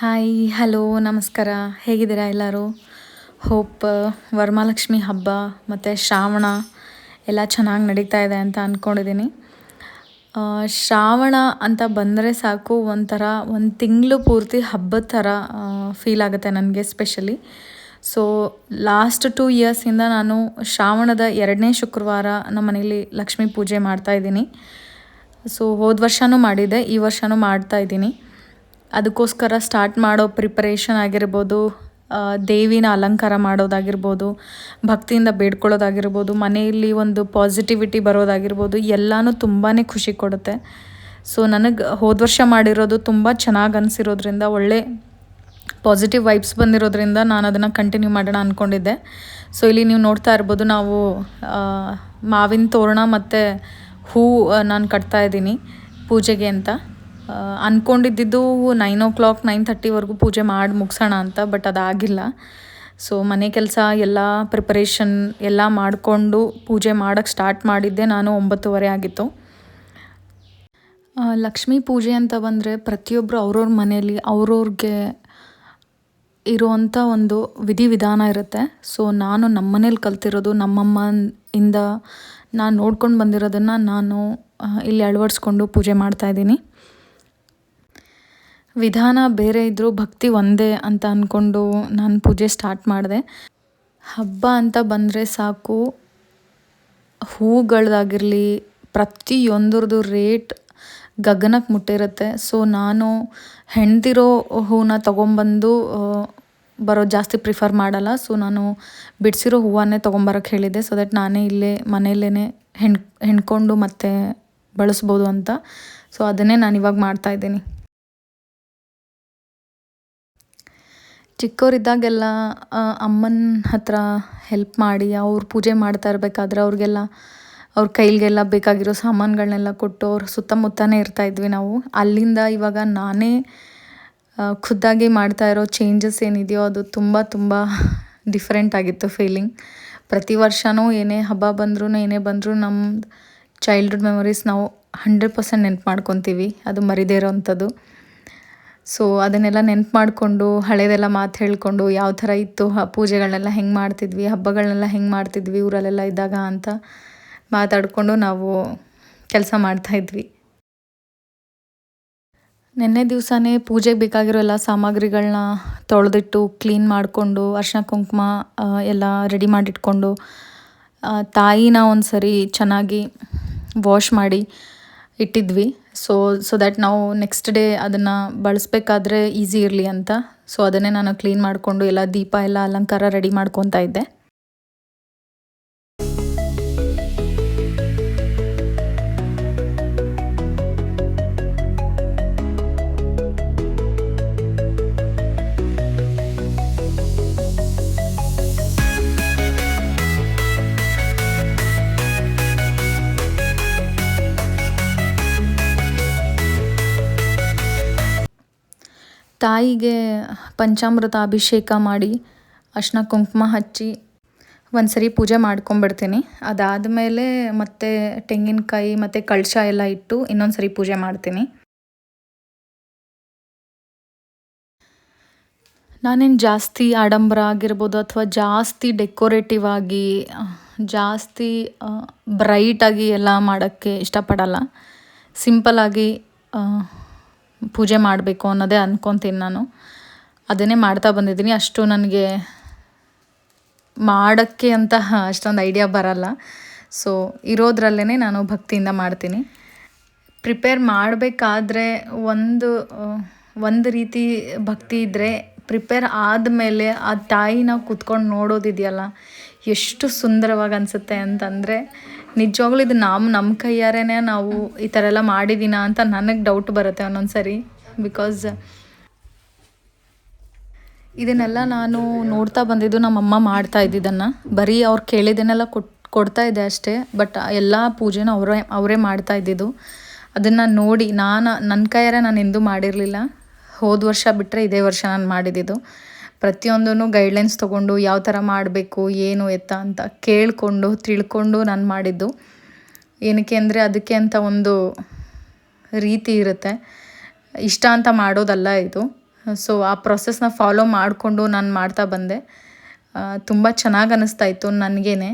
Hi hello ನಮಸ್ಕಾರ. ಹೇಗಿದ್ದೀರಾ ಎಲ್ಲರೂ? ಹೋಪ್ ವರಮಹಾಲಕ್ಷ್ಮಿ ಹಬ್ಬ ಮತ್ತು ಶ್ರಾವಣ ಎಲ್ಲ ಚೆನ್ನಾಗಿ ನಡೀತಾ ಇದೆ ಅಂತ ಅಂದ್ಕೊಂಡಿದ್ದೀನಿ ಶ್ರಾವಣ ಅಂತ ಬಂದರೆ ಸಾಕು, ಒಂಥರ ಒಂದು ತಿಂಗಳು ಪೂರ್ತಿ ಹಬ್ಬದ ಥರ ಫೀಲ್ ಆಗುತ್ತೆ ನನಗೆ ಸ್ಪೆಷಲಿ ಸೊ ಲಾಸ್ಟ್ ಟೂ ಇಯರ್ಸಿಂದ ನಾನು ಶ್ರಾವಣದ ಎರಡನೇ ಶುಕ್ರವಾರ ನಮ್ಮ ಮನೇಲಿ ಲಕ್ಷ್ಮೀ ಪೂಜೆ ಮಾಡ್ತಾ ಇದ್ದೀನಿ. ಸೊ ಹೋದ ವರ್ಷವೂ ಮಾಡಿದ್ದೆ ಈ ವರ್ಷನೂ ಮಾಡ್ತಾ ಇದ್ದೀನಿ. ಅದಕ್ಕೋಸ್ಕರ ಸ್ಟಾರ್ಟ್ ಮಾಡೋ ಪ್ರಿಪರೇಷನ್ ಆಗಿರ್ಬೋದು ದೇವಿನ ಅಲಂಕಾರ ಮಾಡೋದಾಗಿರ್ಬೋದು, ಭಕ್ತಿಯಿಂದ ಬೇಡ್ಕೊಳ್ಳೋದಾಗಿರ್ಬೋದು, ಮನೆಯಲ್ಲಿ ಒಂದು ಪಾಸಿಟಿವಿಟಿ ಬರೋದಾಗಿರ್ಬೋದು, ಎಲ್ಲನೂ ತುಂಬಾ ಖುಷಿ ಕೊಡುತ್ತೆ. ಸೊ ನನಗೆ ಹೋದ ವರ್ಷ ಮಾಡಿರೋದು ತುಂಬ ಚೆನ್ನಾಗಿ ಅನಿಸಿರೋದ್ರಿಂದ, ಒಳ್ಳೆ ಪಾಸಿಟಿವ್ ವೈಬ್ಸ್ ಬಂದಿರೋದ್ರಿಂದ ನಾನು ಅದನ್ನು ಕಂಟಿನ್ಯೂ ಮಾಡೋಣ ಅಂದ್ಕೊಂಡಿದ್ದೆ ಸೊ ಇಲ್ಲಿ ನೀವು ನೋಡ್ತಾ ಇರ್ಬೋದು, ನಾವು ಮಾವಿನ ತೋರಣ ಮತ್ತು ಹೂ ನಾನು ಕಟ್ತಾ ಇದ್ದೀನಿ ಪೂಜೆಗೆ ಅಂತ. ಆ, ಅಂದ್ಕೊಂಡಿದ್ದಿದ್ದು ನೈನ್ ಓ ಕ್ಲಾಕ್ ನೈನ್ ಥರ್ಟಿವರೆಗೂ ಪೂಜೆ ಮಾಡಿ ಮುಗಿಸೋಣ ಅಂತ ಬಟ್ ಅದಾಗಿಲ್ಲ. ಸೊ ಮನೆ ಕೆಲಸ ಎಲ್ಲ ಪ್ರಿಪರೇಷನ್ ಎಲ್ಲ ಮಾಡಿಕೊಂಡು ಪೂಜೆ ಮಾಡೋಕ್ಕೆ ಸ್ಟಾರ್ಟ್ ಮಾಡಿದ್ದೆ ನಾನು ಒಂಬತ್ತುವರೆ ಆಗಿತ್ತು. ಲಕ್ಷ್ಮೀ ಪೂಜೆ ಅಂತ ಬಂದರೆ ಪ್ರತಿಯೊಬ್ಬರು ಅವ್ರವ್ರ ಮನೆಯಲ್ಲಿ ಅವ್ರವ್ರಿಗೆ ಇರುವಂಥ ಒಂದು ವಿಧಿವಿಧಾನ ಇರುತ್ತೆ. ಸೊ ನಾನು ನಮ್ಮ ಮನೇಲಿ ಕಲ್ತಿರೋದು ನಮ್ಮಮ್ಮ ಇಂದ ನಾನು ನೋಡ್ಕೊಂಡು ಬಂದಿರೋದನ್ನು ನಾನು ಇಲ್ಲಿ ಅಳವಡಿಸ್ಕೊಂಡು ಪೂಜೆ ಮಾಡ್ತಾಯಿದ್ದೀನಿ ವಿಧಾನ ಬೇರೆ ಇದ್ದರೂ ಭಕ್ತಿ ಒಂದೇ ಅಂತ ಅಂದ್ಕೊಂಡು ನಾನು ಪೂಜೆ ಸ್ಟಾರ್ಟ್ ಮಾಡಿದೆ. ಹಬ್ಬ ಅಂತ ಬಂದರೆ ಸಾಕು. ಹೂಗಳದಾಗಿರಲಿ, ಪ್ರತಿಯೊಂದ್ರದ್ದು ರೇಟ್ ಗಗನಕ್ಕೆ ಮುಟ್ಟಿರುತ್ತೆ. ಸೊ ನಾನು ಹೆಣ್ದಿರೋ ಹೂನ ತೊಗೊಂಬಂದು ಬರೋ ಜಾಸ್ತಿ ಪ್ರಿಫರ್ ಮಾಡಲ್ಲ. ಸೊ ನಾನು ಬಿಡಿಸಿರೋ ಹೂವನ್ನೇ ತೊಗೊಂಬರಕ್ಕೆ ಹೇಳಿದ್ದೆ. ಸೊ ದಟ್ ನಾನೇ ಇಲ್ಲೇ ಮನೆಯಲ್ಲೇ ಹೆಣ್, ಹೆಣ್ಕೊಂಡು ಮತ್ತೆ ಬಳಸ್ಬೋದು ಅಂತ. ಸೊ ಅದನ್ನೇ ನಾನು ಇವಾಗ ಮಾಡ್ತಾಯಿದ್ದೀನಿ ಚಿಕ್ಕವರಿದ್ದಾಗೆಲ್ಲ ಅಮ್ಮನ ಹತ್ರ ಹೆಲ್ಪ್ ಮಾಡಿ, ಅವ್ರು ಪೂಜೆ ಮಾಡ್ತಾ ಇರಬೇಕಾದ್ರೆ ಅವ್ರಿಗೆಲ್ಲ, ಅವ್ರ ಕೈಲಿಗೆಲ್ಲ ಬೇಕಾಗಿರೋ ಸಾಮಾನುಗಳನ್ನೆಲ್ಲ ಕೊಟ್ಟು ಅವ್ರ ಸುತ್ತಮುತ್ತನೇ ಇರ್ತಾಯಿದ್ವಿ ನಾವು. ಅಲ್ಲಿಂದ ಇವಾಗ ನಾನೇ ಖುದ್ದಾಗಿ ಮಾಡ್ತಾ ಇರೋ ಚೇಂಜಸ್ ಏನಿದೆಯೋ ಅದು ತುಂಬ ತುಂಬ ಡಿಫ್ರೆಂಟ್ ಆಗಿತ್ತು ಫೀಲಿಂಗ್ ಪ್ರತಿ ವರ್ಷವೂ ಏನೇ ಹಬ್ಬ ಬಂದ್ರೂ ಏನೇ ಬಂದರೂ ನಮ್ಮ ಚೈಲ್ಡ್ಹುಡ್ ಮೆಮೊರೀಸ್ ನಾವು ಹಂಡ್ರೆಡ್ ಪರ್ಸೆಂಟ್ ನೆನ್ಪು ಮಾಡ್ಕೊತೀವಿ. ಅದು ಮರಿದೇ ಇರೋವಂಥದ್ದು ಸೊ ಅದನ್ನೆಲ್ಲ ನೆನ್ಪು ಮಾಡಿಕೊಂಡು ಹಳೇದೆಲ್ಲ ಮಾತು ಹೇಳ್ಕೊಂಡು, ಯಾವ ಥರ ಇತ್ತು ಹ ಪೂಜೆಗಳನ್ನೆಲ್ಲ ಹೆಂಗೆ ಮಾಡ್ತಿದ್ವಿ ಹಬ್ಬಗಳನ್ನೆಲ್ಲ ಹೆಂಗೆ ಮಾಡ್ತಿದ್ವಿ, ಊರಲ್ಲೆಲ್ಲ ಇದ್ದಾಗ ಅಂತ ಮಾತಾಡಿಕೊಂಡು ನಾವು ಕೆಲಸ ಮಾಡ್ತಾಯಿದ್ವಿ ನಿನ್ನೆ ದಿವಸನೇ ಪೂಜೆಗೆ ಬೇಕಾಗಿರೋ ಎಲ್ಲ ಸಾಮಗ್ರಿಗಳನ್ನ ತೊಳೆದಿಟ್ಟು, ಕ್ಲೀನ್ ಮಾಡಿಕೊಂಡು, ಅರ್ಶಿನ ಕುಂಕುಮ ಎಲ್ಲ ರೆಡಿ ಮಾಡಿಟ್ಕೊಂಡು ತಾಯಿನ ಒಂದು ಸರಿ ಚೆನ್ನಾಗಿ ವಾಶ್ ಮಾಡಿ ಇಟ್ಟಿದ್ವಿ. ಸೊ ಸೊ ದ್ಯಾಟ್ ನಾವು ನೆಕ್ಸ್ಟ್ ಡೇ ಅದನ್ನು ಬಳಸಬೇಕಾದ್ರೆ ಈಸಿ ಇರಲಿ ಅಂತ. ಸೊ ಅದನ್ನೇ ನಾನು ಕ್ಲೀನ್ ಮಾಡಿಕೊಂಡು ಎಲ್ಲ ದೀಪ ಎಲ್ಲ ಅಲಂಕಾರ ರೆಡಿ ಮಾಡ್ಕೊತಾ ಇದ್ದೆ. ತಾಯಿಗೆ ಪಂಚಾಮೃತ ಅಭಿಷೇಕ ಮಾಡಿ ಅರ್ಶಿನ ಕುಂಕುಮ ಹಚ್ಚಿ ಒಂದು ಸರಿ ಪೂಜೆ ಮಾಡ್ಕೊಂಬಿಡ್ತೀನಿ ಅದಾದಮೇಲೆ ಮತ್ತೆ ತೆಂಗಿನಕಾಯಿ ಮತ್ತು ಕಳಶ ಎಲ್ಲ ಇಟ್ಟು ಇನ್ನೊಂದು ಸರಿ ಪೂಜೆ ಮಾಡ್ತೀನಿ. ನಾನೇನು ಜಾಸ್ತಿ ಆಡಂಬರ ಆಗಿರ್ಬೋದು ಅಥವಾ ಜಾಸ್ತಿ ಡೆಕೋರೇಟಿವ್ ಆಗಿ, ಜಾಸ್ತಿ ಬ್ರೈಟಾಗಿ ಎಲ್ಲ ಮಾಡೋಕ್ಕೆ ಇಷ್ಟಪಡಲ್ಲ. ಸಿಂಪಲ್ಲಾಗಿ ಪೂಜೆ ಮಾಡಬೇಕು ಅನ್ನೋದೇ ಅಂದ್ಕೊತೀನಿ ನಾನು. ಅದನ್ನೇ ಮಾಡ್ತಾ ಬಂದಿದ್ದೀನಿ. ಅಷ್ಟು ನನಗೆ ಮಾಡೋಕ್ಕೆ ಅಂತ ಅಷ್ಟೊಂದು ಐಡಿಯಾ ಬರಲ್ಲ. ಸೊ ಇರೋದ್ರಲ್ಲೇ ನಾನು ಭಕ್ತಿಯಿಂದ ಮಾಡ್ತೀನಿ. ಪ್ರಿಪೇರ್ ಮಾಡಬೇಕಾದ್ರೆ ಒಂದು ಒಂದು ರೀತಿ ಭಕ್ತಿ ಇದ್ದರೆ ಪ್ರಿಪೇರ್ ಆದಮೇಲೆ ಆ ತಾಯಿನ ಕೂತ್ಕೊಂಡು ನೋಡೋದಿದೆಯಲ್ಲ, ಎಷ್ಟು ಸುಂದರವಾಗಿ ಅನಿಸುತ್ತೆ ಅಂತಂದರೆ ನಿಜವಾಗ್ಲೂ ಇದು ನಾವು ನಮ್ಮ ಕೈಯಾರೇನೆ ನಾವು ಈ ಥರ ಎಲ್ಲ ಮಾಡಿದ್ದೀನ ಅಂತ ನನಗೆ ಡೌಟ್ ಬರುತ್ತೆ ಒಂದೊಂದು ಸರಿ ಬಿಕಾಸ್ ಇದನ್ನೆಲ್ಲ ನಾನು ನೋಡ್ತಾ ಬಂದಿದ್ದು ನಮ್ಮಮ್ಮ ಮಾಡ್ತಾ ಇದ್ದಿದ್ದನ್ನು. ಬರೀ ಅವ್ರು ಕೇಳಿದ್ದನ್ನೆಲ್ಲ ಕೊಟ್, ಕೊಡ್ತಾ ಇದೆ ಅಷ್ಟೇ ಬಟ್ ಎಲ್ಲ ಪೂಜೆನ ಅವರೇ ಅವರೇ ಮಾಡ್ತಾ ಇದ್ದಿದ್ದು. ಅದನ್ನು ನೋಡಿ ನಾನು ನನ್ನ ಕೈಯಾರೆ ನಾನು ಎಂದೂ ಮಾಡಿರಲಿಲ್ಲ. ಹೋದ ವರ್ಷ ಬಿಟ್ಟರೆ ಇದೇ ವರ್ಷ ನಾನು ಮಾಡಿದ್ದಿದ್ದು. ಪ್ರತಿಯೊಂದೂ ಗೈಡ್ಲೈನ್ಸ್ ತೊಗೊಂಡು ಯಾವ ಥರ ಮಾಡಬೇಕು, ಏನು ಎತ್ತ ಅಂತ ಕೇಳಿಕೊಂಡು, ತಿಳ್ಕೊಂಡು ನಾನು ಮಾಡಿದ್ದು. ಏನಕ್ಕೆ ಅಂದರೆ ಅದಕ್ಕೆ ಅಂತ ಒಂದು ರೀತಿ ಇರುತ್ತೆ. ಇಷ್ಟ ಅಂತ ಮಾಡೋದಲ್ಲ ಇದು. ಸೊ ಆ ಪ್ರೊಸೆಸ್ನ ಫಾಲೋ ಮಾಡಿಕೊಂಡು ನಾನು ಮಾಡ್ತಾ ಬಂದೆ. ತುಂಬ ಚೆನ್ನಾಗಿ ಅನ್ನಿಸ್ತಾ ಇತ್ತು ನನಗೇನೆ.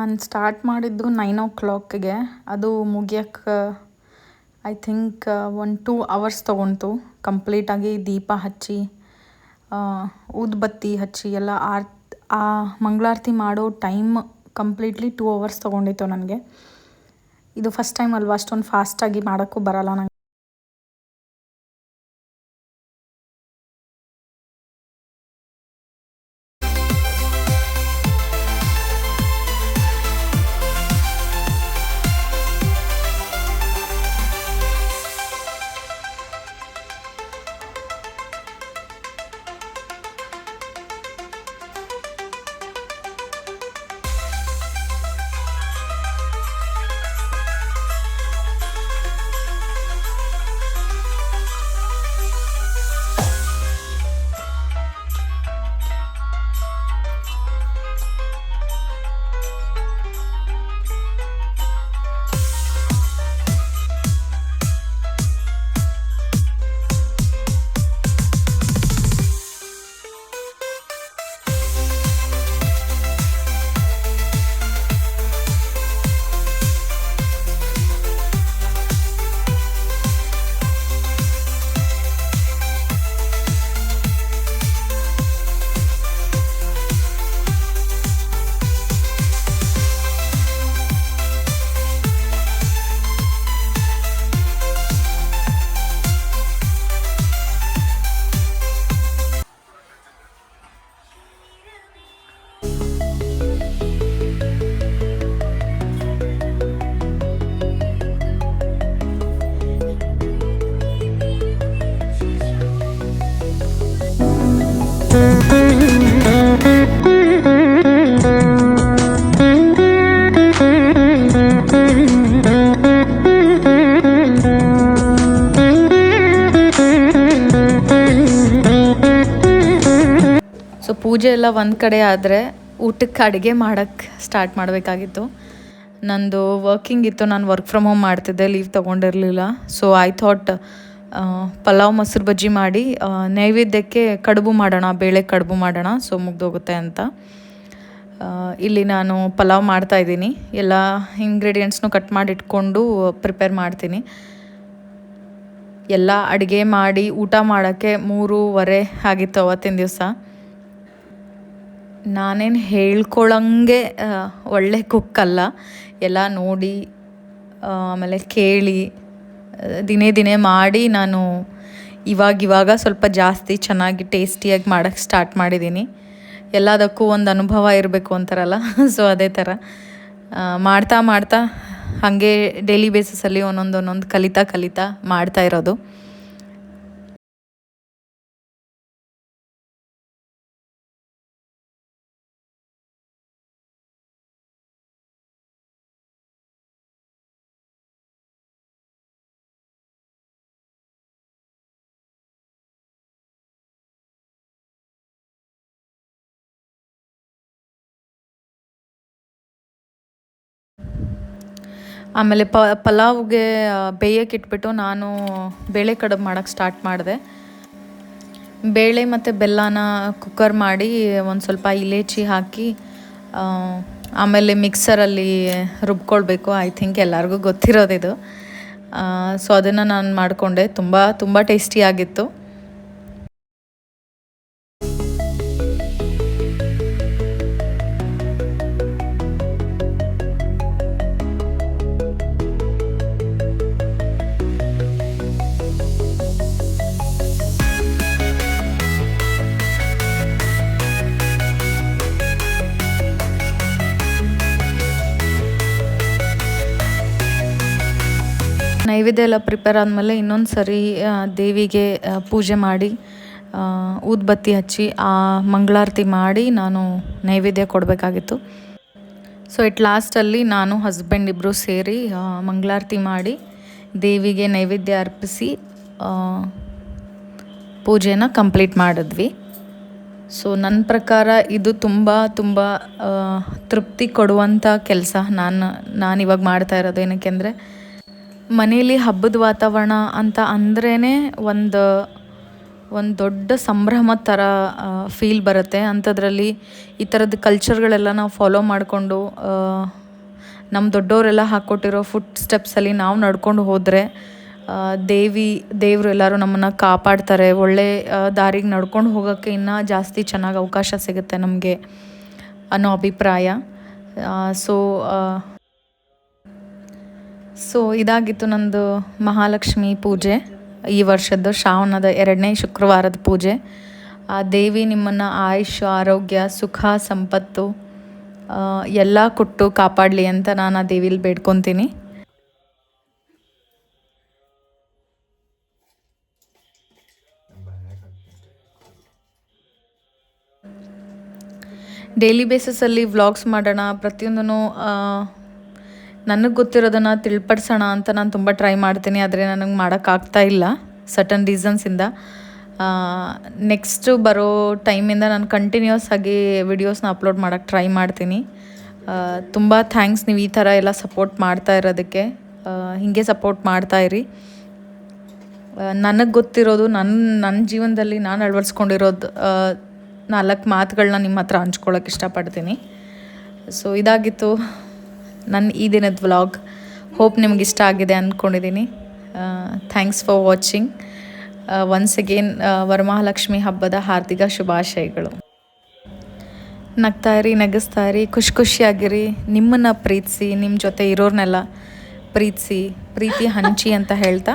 ನಾನು ಸ್ಟಾರ್ಟ್ ಮಾಡಿದ್ದು ನೈನ್ ಓ ಕ್ಲಾಕ್ಗೆ ಅದು ಮುಗಿಯೋಕ್ಕೆ I think one two hours ತೊಗೊಂತು. ಕಂಪ್ಲೀಟಾಗಿ ದೀಪ ಹಚ್ಚಿ ಊದುಬತ್ತಿ ಹಚ್ಚಿ ಎಲ್ಲ ಆರ್ ಆ ಮಂಗಳಾರತಿ ಮಾಡೋ ಟೈಮ್ ಕಂಪ್ಲೀಟ್ಲಿ ಟೂ ಅವರ್ಸ್ ತೊಗೊಂಡಿತ್ತು ನನಗೆ. ಇದು ಫಸ್ಟ್ ಟೈಮ್ ಅಲ್ವಾ, ಅಷ್ಟೊಂದು ಫಾಸ್ಟಾಗಿ ಮಾಡೋಕ್ಕೂ ಬರಲ್ಲ ನಂಗೆ. ಸೊ ಪೂಜೆ ಎಲ್ಲ ಒಂದು ಕಡೆ ಆದರೆ ಊಟಕ್ಕೆ ಅಡುಗೆ ಮಾಡೋಕ್ಕೆ ಸ್ಟಾರ್ಟ್ ಮಾಡಬೇಕಾಗಿತ್ತು. ನಂದು ವರ್ಕಿಂಗ್ ಇತ್ತು. ನಾನು ವರ್ಕ್ ಫ್ರಮ್ ಹೋಮ್ ಮಾಡ್ತಿದ್ದೆ. ಲೀವ್ ತೊಗೊಂಡಿರಲಿಲ್ಲ. ಸೊ ಐ ಥಾಟ್ ಪಲಾವ್ ಮೊಸರು ಬಜ್ಜಿ ಮಾಡಿ ನೈವೇದ್ಯಕ್ಕೆ ಕಡುಬು ಮಾಡೋಣ ಬೇಳೆ ಕಡುಬು ಮಾಡೋಣ ಸೊ ಮುಗ್ದೋಗುತ್ತೆ ಅಂತ. ಇಲ್ಲಿ ನಾನು ಪಲಾವ್ ಮಾಡ್ತಾ ಇದ್ದೀನಿ. ಎಲ್ಲ ಇಂಗ್ರೀಡಿಯೆಂಟ್ಸ್ನು ಕಟ್ ಮಾಡಿ ಇಟ್ಕೊಂಡು ಪ್ರಿಪೇರ್ ಮಾಡ್ತೀನಿ. ಎಲ್ಲ ಅಡುಗೆ ಮಾಡಿ ಊಟ ಮಾಡೋಕ್ಕೆ ಮೂರುವರೆ ಆಗಿತ್ತು ಅವತ್ತಿನ ದಿವಸ. ನಾನೇನು ಹೇಳ್ಕೊಳಂಗೆ ಆ, ಒಳ್ಳೆ ಕುಕ್ ಅಲ್ಲ. ಎಲ್ಲ ನೋಡಿ ಆಮೇಲೆ ಕೇಳಿ ದಿನೇ ದಿನೇ ಮಾಡಿ ನಾನು ಇವಾಗ ಇವಾಗ ಸ್ವಲ್ಪ ಜಾಸ್ತಿ ಚೆನ್ನಾಗಿ ಟೇಸ್ಟಿಯಾಗಿ ಮಾಡೋಕ್ಕೆ ಸ್ಟಾರ್ಟ್ ಮಾಡಿದ್ದೀನಿ. ಎಲ್ಲದಕ್ಕೂ ಒಂದು ಅನುಭವ ಇರಬೇಕು ಅಂತಾರಲ್ಲ? ಸೊ ಅದೇ ಥರ ಮಾಡ್ತಾ ಮಾಡ್ತಾ ಹಾಗೆ ಡೈಲಿ ಬೇಸಿಸಲ್ಲಿ ಒಂದೊಂದು ಒಂದೊಂದು ಕಲಿತಾ ಕಲಿತಾ ಮಾಡ್ತಾ ಇರೋದು. ಆಮೇಲೆ ಪ, ಪಲಾವ್ಗೆ ಬೇಯಕ್ಕೆ ಇಟ್ಬಿಟ್ಟು ನಾನು ಬೇಳೆ ಕಡುಬು ಮಾಡೋಕ್ಕೆ ಸ್ಟಾರ್ಟ್ ಮಾಡಿದೆ. ಬೇಳೆ ಮತ್ತು ಬೆಲ್ಲನ ಕುಕ್ಕರ್ ಮಾಡಿ ಒಂದು ಸ್ವಲ್ಪ ಇಲೇಚಿ ಹಾಕಿ ಆಮೇಲೆ ಮಿಕ್ಸರಲ್ಲಿ ರುಬ್ಕೊಳ್ಬೇಕು. ಐ ಥಿಂಕ್ ಎಲ್ಲರಿಗೂ ಗೊತ್ತಿರೋದಿದು ಸೊ ಅದನ್ನು ನಾನು ಮಾಡಿಕೊಂಡೆ. ತುಂಬ ತುಂಬ ಟೇಸ್ಟಿಯಾಗಿತ್ತು ನೈವೇದ್ಯ ಎಲ್ಲ ಪ್ರಿಪೇರ್ ಆದಮೇಲೆ ಇನ್ನೊಂದು ಸರಿ ದೇವಿಗೆ ಪೂಜೆ ಮಾಡಿ ಊದ್ಬತ್ತಿ ಹಚ್ಚಿ, ಆ ಮಂಗಳಾರತಿ ಮಾಡಿ ನಾನು ನೈವೇದ್ಯ ಕೊಡಬೇಕಾಗಿತ್ತು. ಸೊ ಇಟ್ ಲಾಸ್ಟಲ್ಲಿ ನಾನು ಹಸ್ಬೆಂಡ್ ಇಬ್ಬರು ಸೇರಿ ಮಂಗಳಾರತಿ ಮಾಡಿ ದೇವಿಗೆ ನೈವೇದ್ಯ ಅರ್ಪಿಸಿ ಪೂಜೆನ ಕಂಪ್ಲೀಟ್ ಮಾಡಿದ್ವಿ. ಸೊ ನನ್ನ ಪ್ರಕಾರ ಇದು ತುಂಬ ತುಂಬ ತೃಪ್ತಿ ಕೊಡುವಂಥ ಕೆಲಸ. ನಾನು ನಾನು ಇವಾಗ ಮಾಡ್ತಾ ಇರೋದು ಏನಕ್ಕೆ ಅಂದರೆ ಮನೇಲಿ ಹಬ್ಬದ ವಾತಾವರಣ ಅಂತ ಅಂದ್ರೇ ಒಂದು ಒಂದು ದೊಡ್ಡ ಸಂಭ್ರಮದ ಥರ ಫೀಲ್ ಬರುತ್ತೆ. ಅಂಥದ್ರಲ್ಲಿ ಈ ಥರದ ಕಲ್ಚರ್ಗಳೆಲ್ಲ ನಾವು ಫಾಲೋ ಮಾಡಿಕೊಂಡು ನಮ್ಮ ದೊಡ್ಡವರೆಲ್ಲ ಹಾಕ್ಕೊಟ್ಟಿರೋ ಫುಟ್ ಸ್ಟೆಪ್ಸಲ್ಲಿ ನಾವು ನಡ್ಕೊಂಡು ಹೋದರೆ ದೇವಿ, ದೇವರು ಎಲ್ಲರೂ ನಮ್ಮನ್ನು ಕಾಪಾಡ್ತಾರೆ. ಒಳ್ಳೆ ದಾರಿಗೆ ನಡ್ಕೊಂಡು ಹೋಗೋಕ್ಕೆ ಇನ್ನೂ ಜಾಸ್ತಿ ಚೆನ್ನಾಗಿ ಅವಕಾಶ ಸಿಗುತ್ತೆ ನಮಗೆ ಅನ್ನೋ ಅಭಿಪ್ರಾಯ. ಸೊ ಸೊ ಇದಾಗಿತ್ತು ನಂದು ಮಹಾಲಕ್ಷ್ಮಿ ಪೂಜೆ. ಈ ವರ್ಷದ್ದು ಶ್ರಾವಣದ ಎರಡನೇ ಶುಕ್ರವಾರದ ಪೂಜೆ. ಆ ದೇವಿ ನಿಮ್ಮನ್ನು ಆಯುಷ್, ಆರೋಗ್ಯ, ಸುಖ, ಸಂಪತ್ತು ಎಲ್ಲ ಕೊಟ್ಟು ಕಾಪಾಡಲಿ ಅಂತ ನಾನು ಆ ದೇವಿಲಿ ಬೇಡ್ಕೊತೀನಿ. ಡೈಲಿ ಬೇಸಿಸಲ್ಲಿ ವ್ಲಾಗ್ಸ್ ಮಾಡೋಣ. ಪ್ರತಿಯೊಂದೂ ನನಗೆ ಗೊತ್ತಿರೋದನ್ನು ತಿಳ್ಪಡಿಸೋಣ ಅಂತ ನಾನು ತುಂಬ ಟ್ರೈ ಮಾಡ್ತೀನಿ, ಆದರೆ ನನಗೆ ಮಾಡೋಕ್ಕಾಗ್ತಾ ಇಲ್ಲ ಸಟನ್ ರೀಸನ್ಸಿಂದ ನೆಕ್ಸ್ಟು ಬರೋ ಟೈಮಿಂದ ನಾನು ಕಂಟಿನ್ಯೂಸ್ ಆಗಿ ವಿಡಿಯೋಸ್ನ ಅಪ್ಲೋಡ್ ಮಾಡೋಕ್ಕೆ ಟ್ರೈ ಮಾಡ್ತೀನಿ. ತುಂಬ ಥ್ಯಾಂಕ್ಸ್ ನೀವು ಈ ಥರ ಎಲ್ಲ ಸಪೋರ್ಟ್ ಮಾಡ್ತಾ ಇರೋದಕ್ಕೆ. ಹೀಗೆ ಸಪೋರ್ಟ್ ಮಾಡ್ತಾ ಇರಿ. ನನಗೆ ಗೊತ್ತಿರೋದು ನನ್ನ ನನ್ನ ಜೀವನದಲ್ಲಿ ನಾನು ಅಳವಡಿಸ್ಕೊಂಡಿರೋದು ನಾಲ್ಕು ಮಾತುಗಳನ್ನ ನಿಮ್ಮ ಹತ್ರ ಹಂಚ್ಕೊಳ್ಳೋಕೆ ಇಷ್ಟಪಡ್ತೀನಿ. ಸೊ ಇದಾಗಿತ್ತು. ನನ್ನ ಈ ದಿನದ ವ್ಲಾಗ್ ಹೋಪ್ ನಿಮ್ಗೆ ಇಷ್ಟ ಆಗಿದೆ ಅಂದ್ಕೊಂಡಿದ್ದೀನಿ. Thanks for watching once again Varamahalakshmi ಹಬ್ಬದ ಹಾರ್ದಿಕ ಶುಭಾಶಯಗಳು. ನಗ್ತಾ ಇರಿ ನಗಿಸ್ತಾ ಇರಿ ಖುಷಿ ಖುಷಿಯಾಗಿರಿ. ನಿಮ್ಮನ್ನು ಪ್ರೀತಿಸಿ ನಿಮ್ಮ ಜೊತೆ ಇರೋರ್ನೆಲ್ಲ ಪ್ರೀತಿಸಿ ಪ್ರೀತಿ ಹಂಚಿ ಅಂತ ಹೇಳ್ತಾ.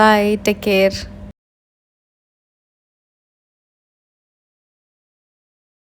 Bye take care